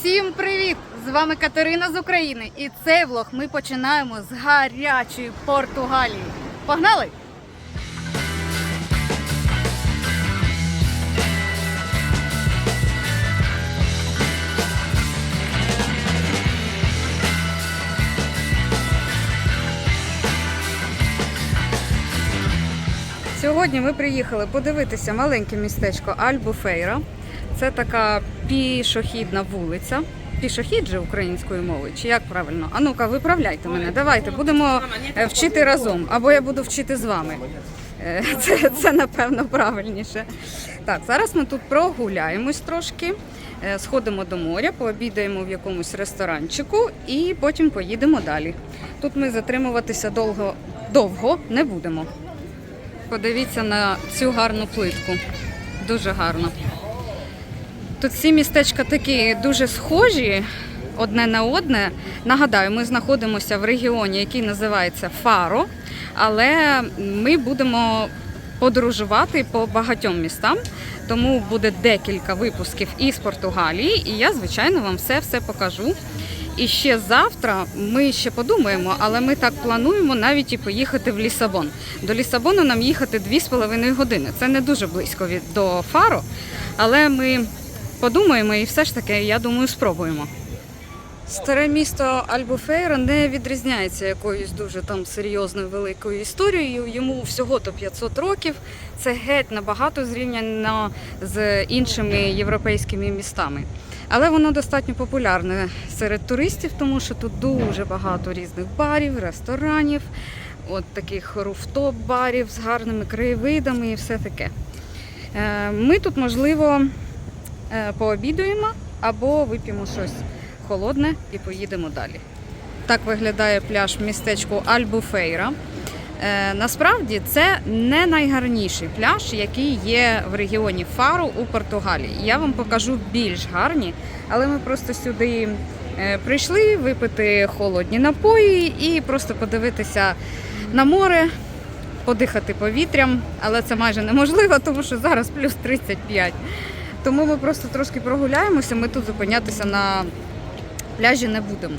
Всім привіт! З вами Катерина з України. І цей влог ми починаємо з гарячої Португалії. Погнали! Сьогодні ми приїхали подивитися маленьке містечко Альбуфейра. Це така пішохідна вулиця. Пішохід же українською мовою, чи як правильно? А ну-ка, виправляйте мене. Давайте будемо е, вчити разом, або я буду вчити з вами. Е, Це, це напевно правильніше. Так, зараз ми тут прогуляємось трошки, е, сходимо до моря, пообідаємо в якомусь ресторанчику і потім поїдемо далі. Тут ми затримуватися довго, довго не будемо. Подивіться на цю гарну плитку. Дуже гарно. Тут всі містечка такі дуже схожі одне на одне. Нагадаю, ми знаходимося в регіоні, який називається Фаро, але ми будемо подорожувати по багатьом містам, тому буде декілька випусків із Португалії, і я, звичайно, вам все-все покажу. І ще завтра ми ще подумаємо, але ми так плануємо навіть і поїхати в Лісабон. До Лісабону нам їхати 2,5 години. Це не дуже близько від до Фаро, але ми подумаємо і все ж таки, я думаю, спробуємо. Старе місто Альбуфейра не відрізняється якоюсь дуже там серйозною великою історією. Йому всього-то 500 років. Це геть набагато зрівняно з іншими європейськими містами. Але воно достатньо популярне серед туристів, тому що тут дуже багато різних барів, ресторанів, от таких руфтоп-барів з гарними краєвидами і все таке. Е, Ми тут, можливо, пообідуємо або вип'ємо щось холодне і поїдемо далі. Так виглядає пляж в містечку Альбуфейра. Е, насправді це не найгарніший пляж, який є в регіоні Фару у Португалії. Я вам покажу більш гарні, але ми просто сюди е, прийшли випити холодні напої і просто подивитися на море, подихати повітрям, але це майже неможливо, тому що зараз плюс 35. Тому ми просто трошки прогуляємося. Ми тут зупинятися на пляжі не будемо,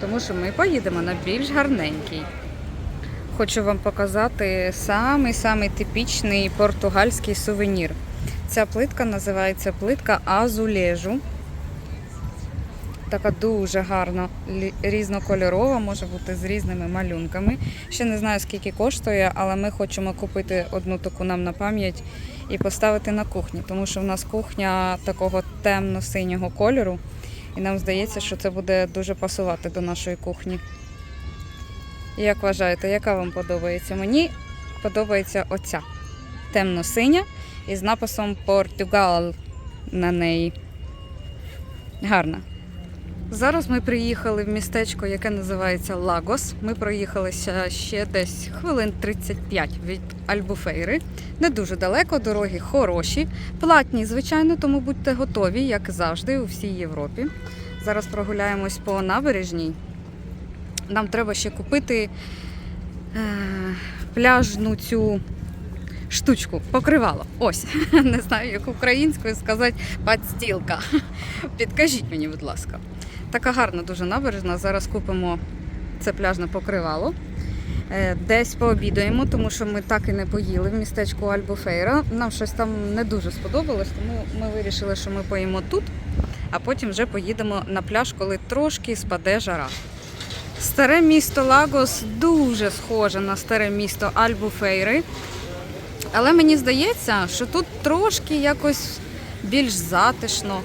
тому що ми поїдемо на більш гарненький. Хочу вам показати самий-самий типічний португальський сувенір. Ця плитка називається плитка азулежу. Така дуже гарна, різнокольорова, може бути з різними малюнками. Ще не знаю, скільки коштує, але ми хочемо купити одну таку нам на пам'ять і поставити на кухні, тому що в нас кухня такого темно-синього кольору, і нам здається, що це буде дуже пасувати до нашої кухні. Як вважаєте, яка вам подобається? Мені подобається оця темно-синя із написом Португал на неї. Гарна. Зараз ми приїхали в містечко, яке називається Лагос. Ми проїхалися ще десь хвилин 35 від Альбуфейри. Не дуже далеко, дороги хороші, платні, звичайно, тому будьте готові, як завжди, у всій Європі. Зараз прогуляємось по набережній. Нам треба ще купити е, пляжну цю штучку, покривало. Ось, не знаю, як українською сказати, подстілка. Підкажіть мені, будь ласка. Така гарна дуже набережна. Зараз купимо це пляжне покривало. Е, Десь пообідаємо, тому що ми так і не поїли в містечку Альбуфейра. Нам щось там не дуже сподобалось, тому ми вирішили, що ми поїмо тут, а потім вже поїдемо на пляж, коли трошки спаде жара. Старе місто Лагос дуже схоже на старе місто Альбуфейри. Але мені здається, що тут трошки якось більш затишно.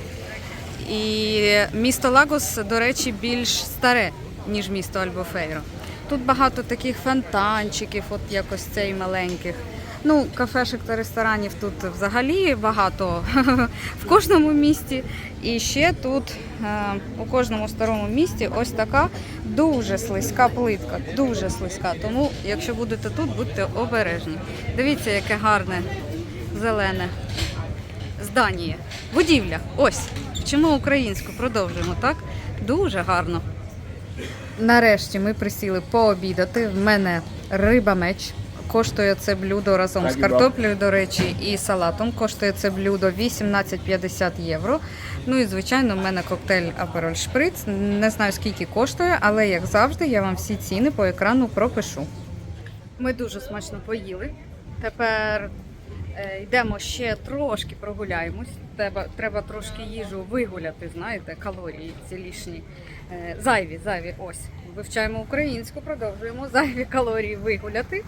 І місто Лагос, до речі, більш старе, ніж місто Альбуфейро. Тут багато таких фонтанчиків, от якось цей маленьких. Ну, кафешок та ресторанів тут взагалі багато в кожному місті. І ще тут е, у кожному старому місті ось така дуже слизька плитка, дуже слизька. Тому, якщо будете тут, будьте обережні. Дивіться, яке гарне зелене здання. Будівля. Ось. Вчимо українську, продовжуємо, так? Дуже гарно. Нарешті ми присіли пообідати. В мене риба меч. коштує це блюдо разом з картоплею, до речі, і салатом. Коштує це блюдо 18-50 євро. Ну і звичайно, в мене коктейль Aperol Spritz. Не знаю скільки коштує, але як завжди, я вам всі ціни по екрану пропишу. Ми дуже смачно поїли. Тепер йдемо ще трошки прогуляємось. Треба, треба трошки їжу вигуляти, знаєте, калорії ці лішні. Е, зайві, зайві. Ось. Вивчаємо українську, продовжуємо зайві калорії вигуляти.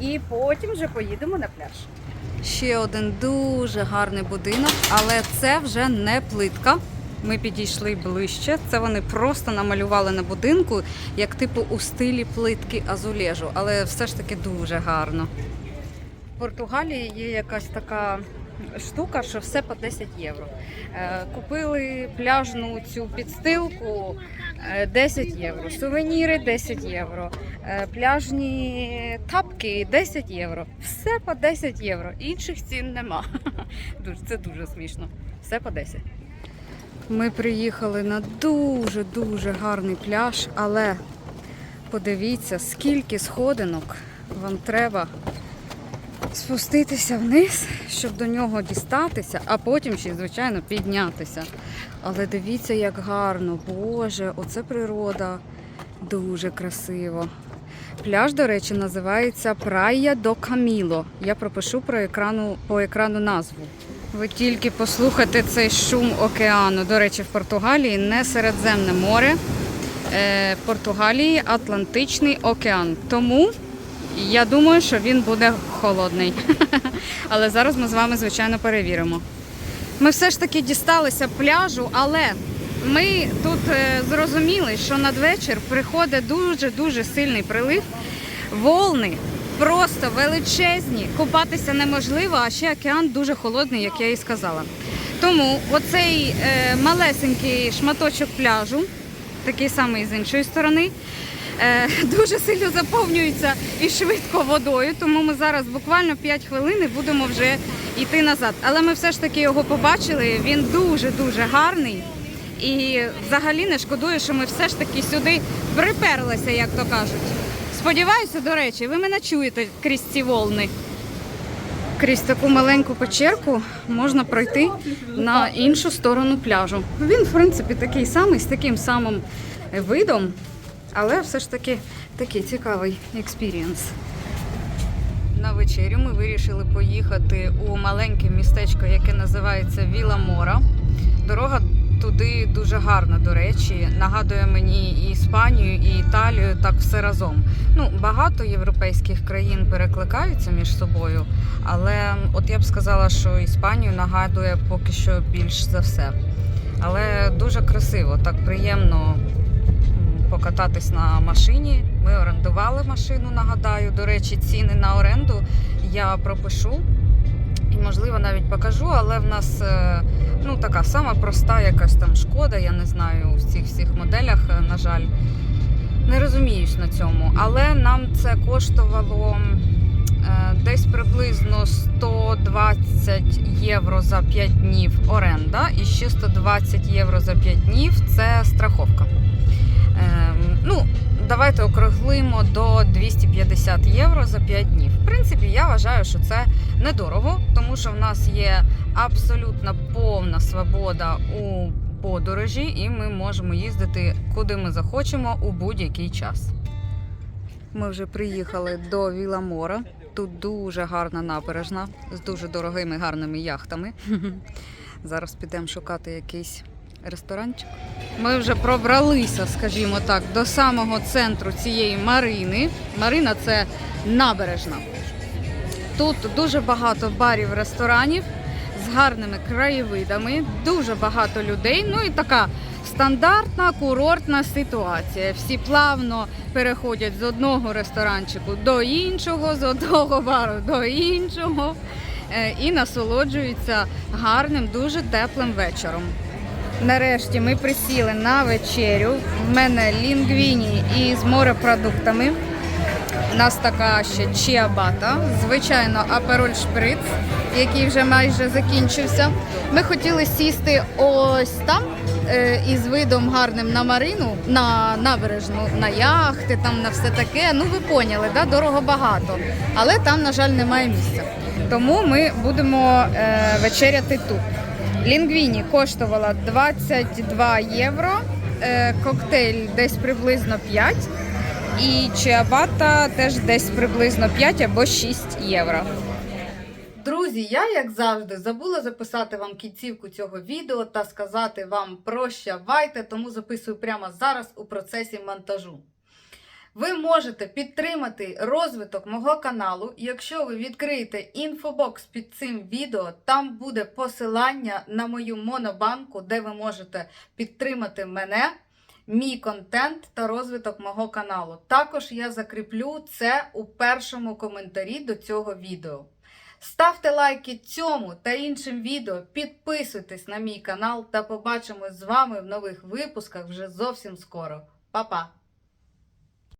І потім вже поїдемо на пляж. Ще один дуже гарний будинок, але це вже не плитка. Ми підійшли ближче. Це вони просто намалювали на будинку, як типу у стилі плитки азулежу, але все ж таки дуже гарно. В Португалії є якась така штука, що все по 10 євро. Е, Купили пляжну цю підстилку е, 10 євро, сувеніри 10 євро, е, пляжні тапки 10 євро. Все по 10 євро. Інших цін нема. Це дуже смішно. Все по 10. Ми приїхали на дуже дуже гарний пляж, але подивіться, скільки сходинок вам треба спуститися вниз, щоб до нього дістатися, а потім ще, звичайно, піднятися. Але дивіться, як гарно, Боже, оце природа. Дуже красиво. Пляж, до речі, називається Прая до Каміло. Я пропишу про екрану, по екрану назву. Ви тільки послухайте цей шум океану. До речі, в Португалії не Середземне море. Е, В Португалії Атлантичний океан. Тому я думаю, що він буде холодний. Але зараз ми з вами, звичайно, перевіримо. Ми все ж таки дісталися пляжу, але ми тут е, зрозуміли, що надвечір приходить дуже-дуже сильний прилив. Волни просто величезні, купатися неможливо, а ще океан дуже холодний, як я і сказала. Тому оцей е, малесенький шматочок пляжу, такий самий з іншої сторони, дуже сильно заповнюється і швидко водою. Тому ми зараз буквально 5 хвилин і будемо вже йти назад. Але ми все ж таки його побачили. Він дуже дуже гарний. І взагалі не шкодую, що ми все ж таки сюди приперлися, як то кажуть. Сподіваюся, до речі, ви мене чуєте крізь ці волни. Крізь таку маленьку печерку можна пройти на іншу сторону пляжу. Він, в принципі, такий самий, з таким самим видом, але все ж таки такий цікавий експірієнс. На вечерю ми вирішили поїхати у маленьке містечко, яке називається Віла Мора. Дорога туди дуже гарна, до речі. Нагадує мені і Іспанію, і Італію, так все разом. Ну, багато європейських країн перекликаються між собою, але от я б сказала, що Іспанію нагадує поки що більш за все. Але дуже красиво, так приємно покататись на машині. Ми орендували машину, нагадаю. До речі, ціни на оренду я пропишу і, можливо, навіть покажу, але в нас е, ну, така сама проста якась там шкода, я не знаю, у цих всіх моделях, е, на жаль, не розуміюсь на цьому. Але нам це коштувало е, десь приблизно 120 євро за 5 днів оренда, і ще 120 євро за 5 днів це страховка. Ем, ну, давайте округлимо до 250 євро за 5 днів. В принципі, я вважаю, що це недорого, тому що в нас є абсолютно повна свобода у подорожі, і ми можемо їздити куди ми захочемо у будь-який час. Ми вже приїхали до Віла Мора. Тут дуже гарна набережна з дуже дорогими гарними яхтами. Зараз підемо шукати якийсь ресторанчик. Ми вже пробралися, скажімо так, до самого центру цієї Марини. Марина це набережна. Тут дуже багато барів, ресторанів з гарними краєвидами, дуже багато людей. Ну і така стандартна курортна ситуація. Всі плавно переходять з одного ресторанчику до іншого, з одного бару до іншого е, і насолоджуються гарним, дуже теплим вечором. Нарешті ми присіли на вечерю. В мене лінгвіні із морепродуктами. У нас така ще чіабата, звичайно, апероль шприц, який вже майже закінчився. Ми хотіли сісти ось там, е, із видом гарним на марину, на набережну, на яхти, там на все таке. Ну ви поняли, да? дорого багато. Але там, на жаль, немає місця. Тому ми будемо е, вечеряти тут. Лінгвіні коштувала 22 євро, е, коктейль десь приблизно 5. І чиабата теж десь приблизно 5 або 6 євро. Друзі, я, як завжди, забула записати вам кінцівку цього відео та сказати вам прощавайте, тому записую прямо зараз у процесі монтажу. Ви можете підтримати розвиток мого каналу, якщо ви відкриєте інфобокс під цим відео, там буде посилання на мою монобанку, де ви можете підтримати мене, мій контент та розвиток мого каналу. Також я закріплю це у першому коментарі до цього відео. Ставте лайки цьому та іншим відео, підписуйтесь на мій канал та побачимось з вами в нових випусках вже зовсім скоро. Па-па!